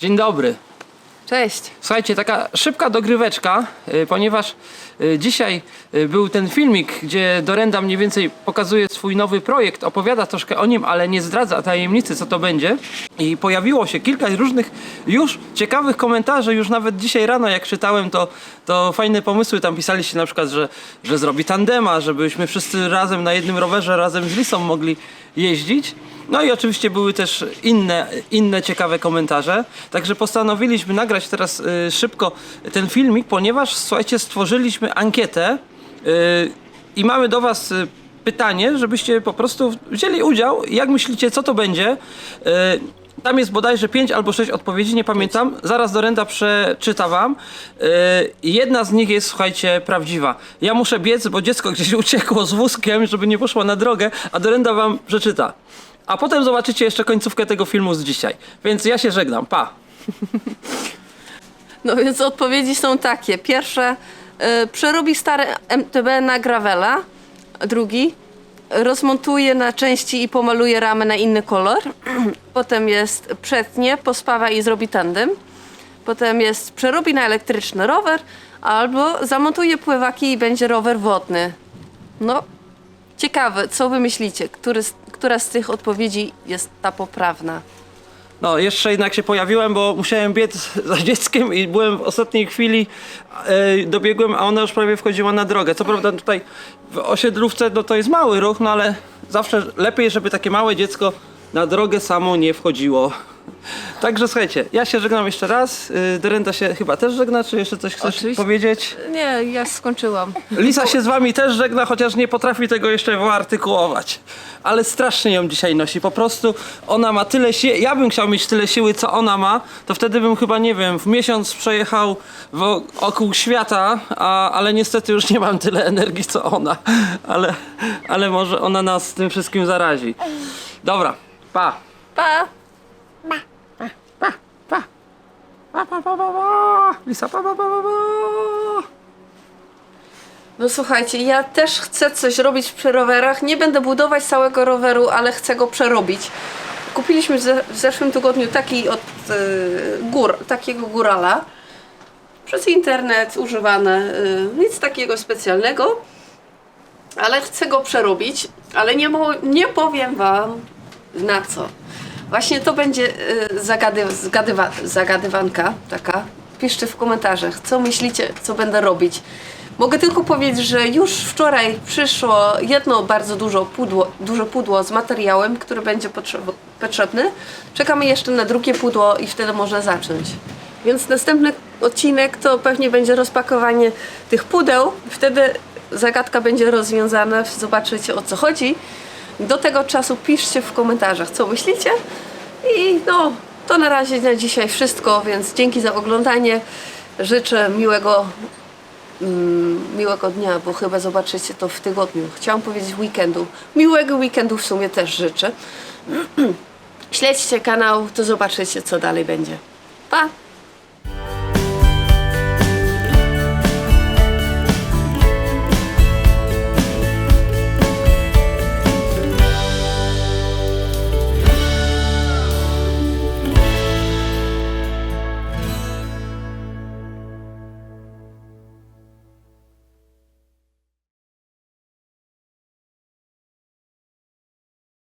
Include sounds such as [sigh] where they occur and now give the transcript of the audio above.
Dzień dobry. Cześć. Słuchajcie, taka szybka dogryweczka, y, ponieważ y, dzisiaj y, był ten filmik, gdzie Dorenda mniej więcej pokazuje swój nowy projekt, opowiada troszkę o nim, ale nie zdradza tajemnicy, co to będzie. I pojawiło się kilka różnych już ciekawych komentarzy, już nawet dzisiaj rano jak czytałem, to, to fajne pomysły tam pisaliście na przykład, że, że zrobi tandema, żebyśmy wszyscy razem na jednym rowerze, razem z Lisą mogli jeździć. No i oczywiście były też inne, inne ciekawe komentarze. Także postanowiliśmy nagrać teraz y, szybko ten filmik, ponieważ słuchajcie, stworzyliśmy ankietę y, i mamy do Was y, pytanie, żebyście po prostu wzięli udział. Jak myślicie, co to będzie? Y, tam jest bodajże 5 albo 6 odpowiedzi, nie pamiętam. Zaraz Dorenda przeczyta wam. Yy, jedna z nich jest, słuchajcie, prawdziwa. Ja muszę biec, bo dziecko gdzieś uciekło z wózkiem, żeby nie poszło na drogę, a Dorenda wam przeczyta. A potem zobaczycie jeszcze końcówkę tego filmu z dzisiaj. Więc ja się żegnam. Pa! [laughs] No więc odpowiedzi są takie. Pierwsze, y, przerobi stare MTB na gravela. Drugi, rozmontuje na części i pomaluje ramę na inny kolor. [clears throat] Potem jest przetnie, pospawa i zrobi tandem. Potem jest przerobi na elektryczny rower. Albo zamontuje pływaki i będzie rower wodny. No, ciekawe, co wy myślicie? Który, która z tych odpowiedzi jest ta poprawna? No, jeszcze jednak się pojawiłem, bo musiałem biec za dzieckiem i byłem w ostatniej chwili, e, dobiegłem, a ona już prawie wchodziła na drogę. Co prawda tutaj w osiedlówce no, to jest mały ruch, no ale zawsze lepiej, żeby takie małe dziecko na drogę samo nie wchodziło. Także słuchajcie, ja się żegnam jeszcze raz. Y, Dorenda się chyba też żegna, czy jeszcze coś chcesz Oczywiście. powiedzieć? Nie, ja skończyłam. Lisa się z wami też żegna, chociaż nie potrafi tego jeszcze wyartykułować. Ale strasznie ją dzisiaj nosi. Po prostu ona ma tyle siły. Ja bym chciał mieć tyle siły, co ona ma, to wtedy bym chyba, nie wiem, w miesiąc przejechał wokół świata, a, ale niestety już nie mam tyle energii, co ona. Ale, ale może ona nas tym wszystkim zarazi. Dobra, pa. Pa! Pa, pa, pa, pa, pa. Lisa, pa, pa, pa, pa, pa. No słuchajcie, ja też chcę coś robić przy rowerach. Nie będę budować całego roweru, ale chcę go przerobić. Kupiliśmy w ze- w zeszłym tygodniu taki od e, gór, takiego górala. Przez internet używany, e, nic takiego specjalnego. Ale chcę go przerobić, ale nie, nie powiem wam na co. Właśnie to będzie e, zagady, zgadywa, zagadywanka taka. Piszcie w komentarzach, co myślicie, co będę robić. Mogę tylko powiedzieć, że już wczoraj przyszło jedno bardzo dużo pudło, duże pudło z materiałem, który będzie potrzeb- potrzebny. Czekamy jeszcze na drugie pudło i wtedy można zacząć. Więc następny odcinek to pewnie będzie rozpakowanie tych pudeł. Wtedy zagadka będzie rozwiązana, zobaczycie o co chodzi. Do tego czasu piszcie w komentarzach, co myślicie. I no, to na razie na dzisiaj wszystko, więc dzięki za oglądanie. Życzę miłego, mm, miłego dnia, bo chyba zobaczycie to w tygodniu. Chciałam powiedzieć weekendu. Miłego weekendu w sumie też życzę. [clears throat] Śledźcie kanał, to zobaczycie, co dalej będzie. Pa!